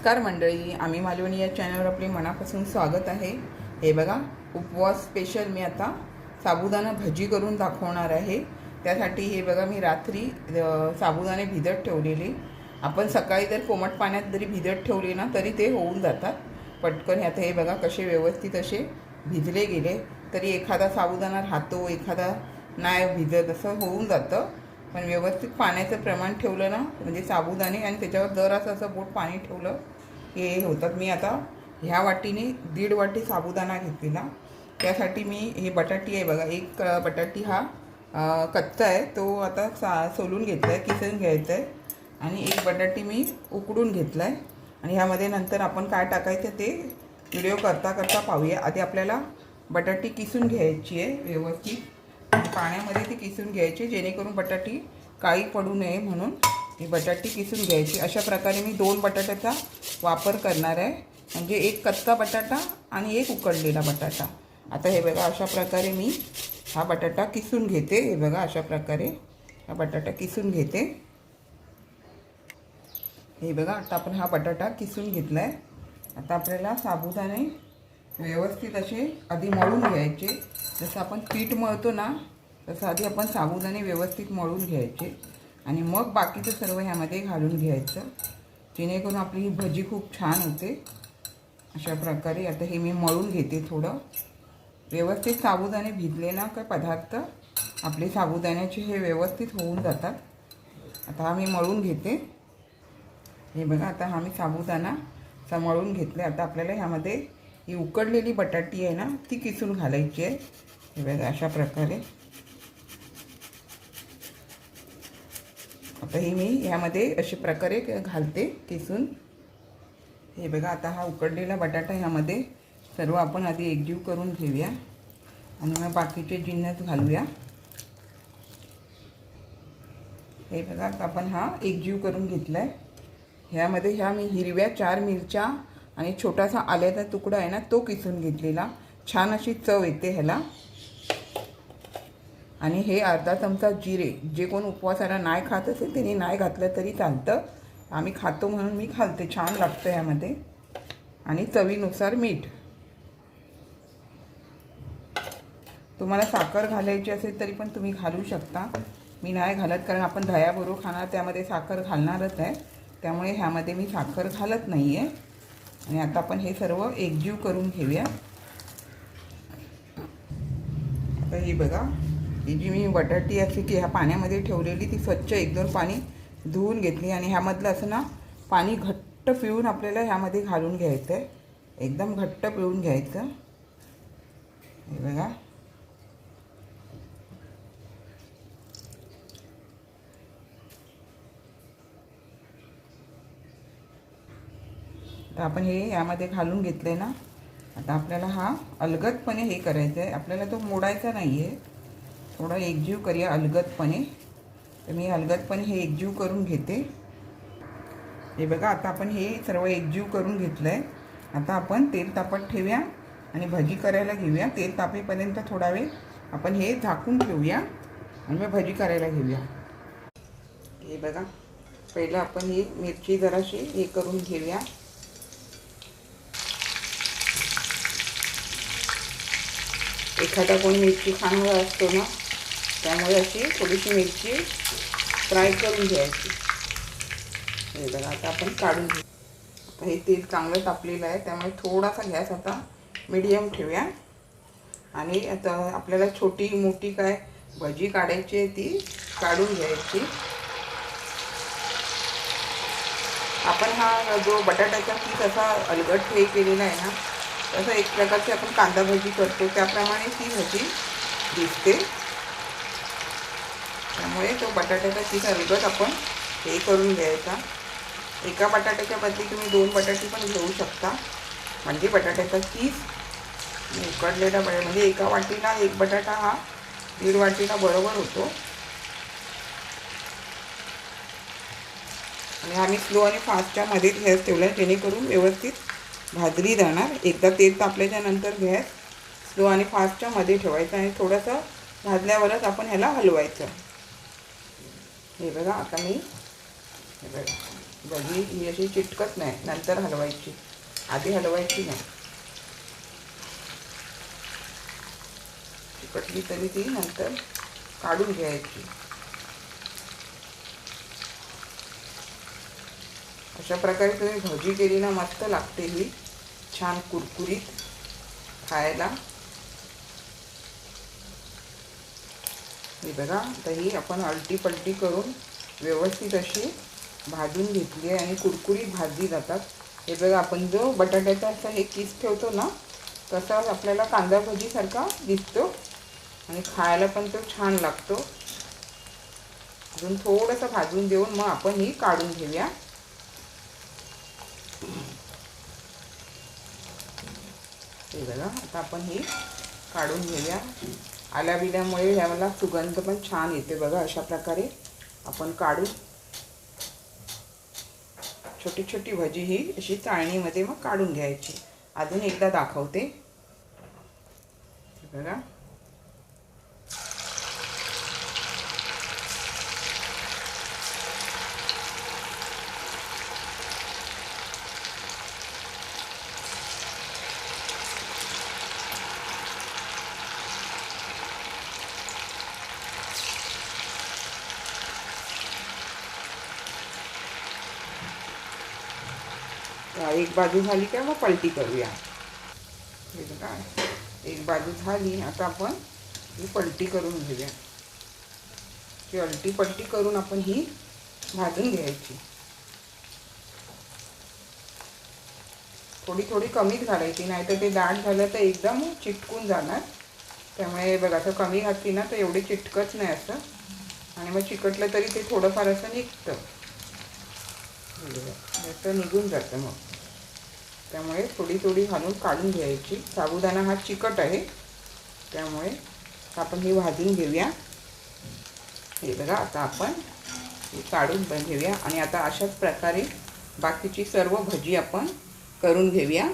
नमस्कार मंडळी आम्ही मालवणी या चॅनलवर आपले मनापासून स्वागत आहे. हे बघा उपवास स्पेशल मी आता साबुदाणा भजी करून दाखवणार आहे. त्यासाठी हे बघा मी रात्री साबुदाणे भिजत ठेवलेले. आपण सकाळी जर कोमट पाण्यात जरी भिजत ठेवले ना तरी ते होऊन जातात. पटकन आता हे बघा कसे व्यवस्थित असे भिजले गेले. तरी एखादा साबुदाणा राहतो एखादा नाही भिजत असं होऊन जातं. पण व्यवस्थित पाण्याचं प्रमाण ठेवलं ना म्हणजे साबुदाणे आणि त्याच्यावर जरासं असं बोट पाणी ठेवलं की हे होतात मी आता ह्या वाटीने दीड वाटी साबुदाणा घेतलेला त्यासाठी मी हे बटाटी आहे बघा एक बटाटी हा कच्चा आहे. तो आता सा सोलून घेतला आहे किसून घ्यायचा आहे आणि एक बटाटी मी उकडून घेतला आहे आणि ह्यामध्ये नंतर आपण काय टाकायचं ते व्हिडिओ करता करता पाहूया. आधी आपल्याला बटाटी किसून घ्यायची आहे व्यवस्थित. पाण्यामध्ये ती किसून घ्यायची जेणेकरून बटाटी काळी पडू नये म्हणून ही बटाटी किसून घ्यायची. अशा प्रकारे मी दोन बटाट्याचा वापर करणार आहे. म्हणजे एक कच्चा बटाटा आणि एक उकडलेला बटाटा. आता हे बघा अशा प्रकारे मी हा बटाटा किसून घेते. हे बघा अशा प्रकारे हा बटाटा किसून घेते. हे बघा आता आपण हा बटाटा किसून घेतला आहे आता आपल्याला साबुदाणे व्यवस्थित असे आधी मळून घ्यायचे. जसं आपण पीठ मळतो ना तसं आधी आपण साबुदाणे व्यवस्थित मळून घ्यायचे. आणि मग बाकीचं सर्व ह्यामध्ये घालून घ्यायचं. जेणेकरून आपली ही भजी खूप छान होते. अशा प्रकारे आता हे मी मळून घेते थोडं. व्यवस्थित साबुदाणे भिजले ना काय पदार्थ आपले साबुदाण्याचे हे व्यवस्थित होऊन जातात. आता हा मी मळून घेते. हे बघा आता हा मी साबुदाणा मळून घेतले आता आपल्याला ह्यामध्ये ही उकडलेली बटाटी आहे ना ती किसून घालायची आहे. हे बघा अशा प्रकारे. आता ही मी ह्यामध्ये अशा प्रकारे घालते किसून. हे बघा आता हा उकडलेला बटाटा ह्यामध्ये सर्व आपण आधी एकजीव करून घेऊया आणि मग बाकीचे जिन्नस घालूया. हे बघा आपण हा एकजीव करून घेतला आहे ह्यामध्ये ह्या मी हिरव्या चार मिरच्या आणि छोटासा आल्याचा तुकडा आहे ना तो किसून घेतलेला. छान अशी चव येते ह्याला. आणि हे अर्धा चमचा जिरे जे कोण उपवासाला नाही खात असेल त्यांनी नाही घातलं तरी चालतं. आम्ही खातो म्हणून मी घालते छान लागतं ह्यामध्ये. आणि चवीनुसार मीठ. तुम्हाला साखर घालायची असेल तरी पण तुम्ही घालू शकता. मी नाही घालत कारण आपण दह्याबरोबर खाणार त्यामध्ये साखर घालणारच आहे. त्यामुळे ह्यामध्ये मी साखर घालत नाही आहे आणि आता आपण हे सर्व एकजीव करून घेऊया. आता ही बघा ही जी मी बटाटी अशी की ह्या पाण्यामध्ये ठेवलेली ती स्वच्छ एक दोन पाणी धुवून घेतली आणि ह्यामधलं असं ना पाणी घट्ट पिळून आपल्याला ह्यामध्ये घालून घ्यायचं आहे एकदम घट्ट पिळून घ्यायचं. हे बघा. तर आपण हे यामध्ये घालून घेतलं आहे ना. आता आपल्याला हा अलगदपणे हे करायचं आहे आपल्याला तो मोडायचा नाही आहे थोडा एकजीव करूया अलगदपणे. तर मी अलगदपणे हे एकजीव करून घेते. हे बघा आता आपण हे सर्व एकजीव करून घेतलं आहे आता आपण तेल तापत ठेवूया आणि भजी करायला घेऊया. तेल तापेपर्यंत थोडा वेळ आपण हे झाकून ठेवूया आणि मग भजी करायला घेऊया. हे बघा पहिलं आपण ही मिरची जराशी हे करून घेऊया. एखादा कोणी मिरची खाणारा असतो ना त्यामुळे अशी थोडीशी मिरची फ्राय करून घ्यायची. हे बघा आता आपण काढून घेऊ. आता हे तेल चांगलं तापलेलं आहे त्यामुळे थोडासा गॅस आता मीडियम ठेवूया. आणि आता आपल्याला छोटी मोठी काय भजी काढायची आहे ती काढून घ्यायची. आपण हा जो बटाट्याचा पीस असा अलगट हे केलेला आहे ना तसं एक प्रकारची आपण कांदा भजी करतो. त्याप्रमाणे ती भजी दिसते. त्यामुळे तो बटाट्याचा पीस अलगट आपण हे करून घ्यायचा. एका बटाट्याच्या बदली तुम्ही दोन बटाटे पण घेऊ शकता. म्हणजे बटाट्याचा पीस उकडलेला बटा म्हणजे एका वाटीला एक बटाटा हा दीड वाटीला बरोबर होतो. आणि आम्ही स्लो आणि फास्टच्या मध्येच गॅस ठेवला आहे जेणेकरून व्यवस्थित भाजली जाणार. एकदा तेल तापल्याच्या नंतर गॅस स्लो आणि फास्टच्या मध्ये ठेवायचं आणि थोडंसं भाजल्यावरच आपण ह्याला हलवायचं. हे बघा आता मी हे बघा. भजी ही अशी चिटकत नाही. नंतर हलवायची. आधी हलवायची नाही. चिकटली तरी ती नंतर काढून घ्यायची. अशा प्रकारे तुम्ही भजी केली ना मस्त लागते ही. छान कुरकुरीत खायला. हे बघा आता ही आपण अलटी पलटी करून व्यवस्थित अशी भाजून घेतली आहे आणि कुरकुरीत भाजली जातात. हे बघा आपण जो बटाट्याचा असा हे किस ठेवतो ना तसा आपल्याला कांदा भजीसारखा दिसतो आणि खायला पण तो छान लागतो. अजून थोडंसं भाजून देऊन मग आपण ही काढून घेऊया. हे बघा आता आपण ही काढून घेऊया. आल्या बिल्यामुळे ह्याला सुगंध पण छान येते बघा अशा प्रकारे आपण काढू. छोटी छोटी भजी ही अशी चाळणीमध्ये मग काढून घ्यायची. अजून एकदा दाखवते. बघा. एक बाजू झाली का मग पलटी करूया. हे बघा एक बाजू झाली आता आपण ही पलटी करून घेऊया. ही अलटी पलटी करून आपण ही भाजून घ्यायची. थोडी थोडी कमीच घालायची नाहीतर ते दाट झालं तर एकदम चिटकून जाणार. त्यामुळे बघा असं कमी घातली ना तर एवढी चिटकत नाही असं. आणि मग चिकटलं तरी ते थोडंफार असं निघतं. तर निघून जातं मग. त्यामुळे थोडी थोडी घालून काढून घ्यायची. साबुदाणा हा चिकट आहे. त्यामुळे आपण ही भाजून घेऊया. हे बघा आता आपण काढून घेऊया. आणि आता अशाच प्रकारे बाकीची सर्व भजी आपण करून घेऊया.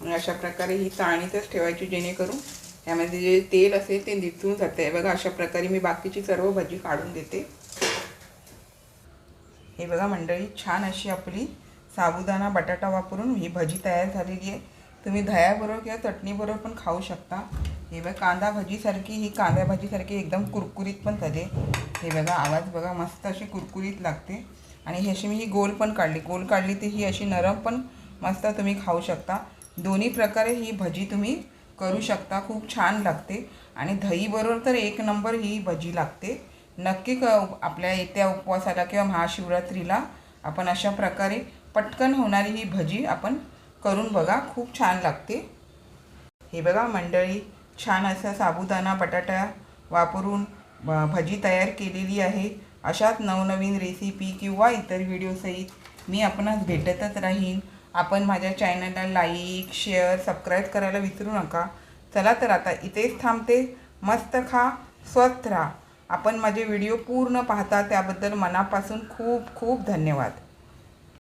आणि अशा प्रकारे ही चाळणीतच ठेवायची जेणेकरून त्यामध्ये जे तेल असेल ते निथून जाते. बघा अशा प्रकारे मी बाकीची सर्व भजी काढून देते. हे बघा मंडळी छान अशी आपली साबुदाणा बटाटा वापरून ही भजी तयार झालेली आहे. तुम्ही दह्याबरोबर किंवा चटणीबरोबर पण खाऊ शकता. हे बघा कांदा भजीसारखी ही कांदा भाजीसारखी एकदम कुरकुरीत पण झाली. हे बघा आवाज बघा मस्त अशी कुरकुरीत लागते. आणि ही अशी मी ही गोल पण काढली. गोल काढली ती ही अशी नरम पण मस्त तुम्ही खाऊ शकता. दोन्ही प्रकारे ही भजी तुम्ही करू शकता. खूप छान लागते. आणि दहीबरोबर तर एक नंबर ही भजी लागते. नक्की क आपल्या येत्या उपवासाला किंवा महाशिवरात्रीला आपण अशा प्रकारे पटकन होणारी ही भजी आपण करून बघा खूप छान लागते. हे बघा मंडळी छान असा साबुदाणा बटाटा वापरून भजी तयार केलेली आहे. अशाच नवनवीन रेसिपी किंवा इतर व्हिडिओसहित मी आपणास भेटतच राहीन. आपण माझ्या चॅनलला लाईक शेअर सबस्क्राईब करायला विसरू नका. चला तर आता इथेच थांबते. मस्त खा स्वस्थ राहा. आपण माझे व्हिडिओ पूर्ण पाहता त्याबद्दल मनापासून खूप खूप धन्यवाद.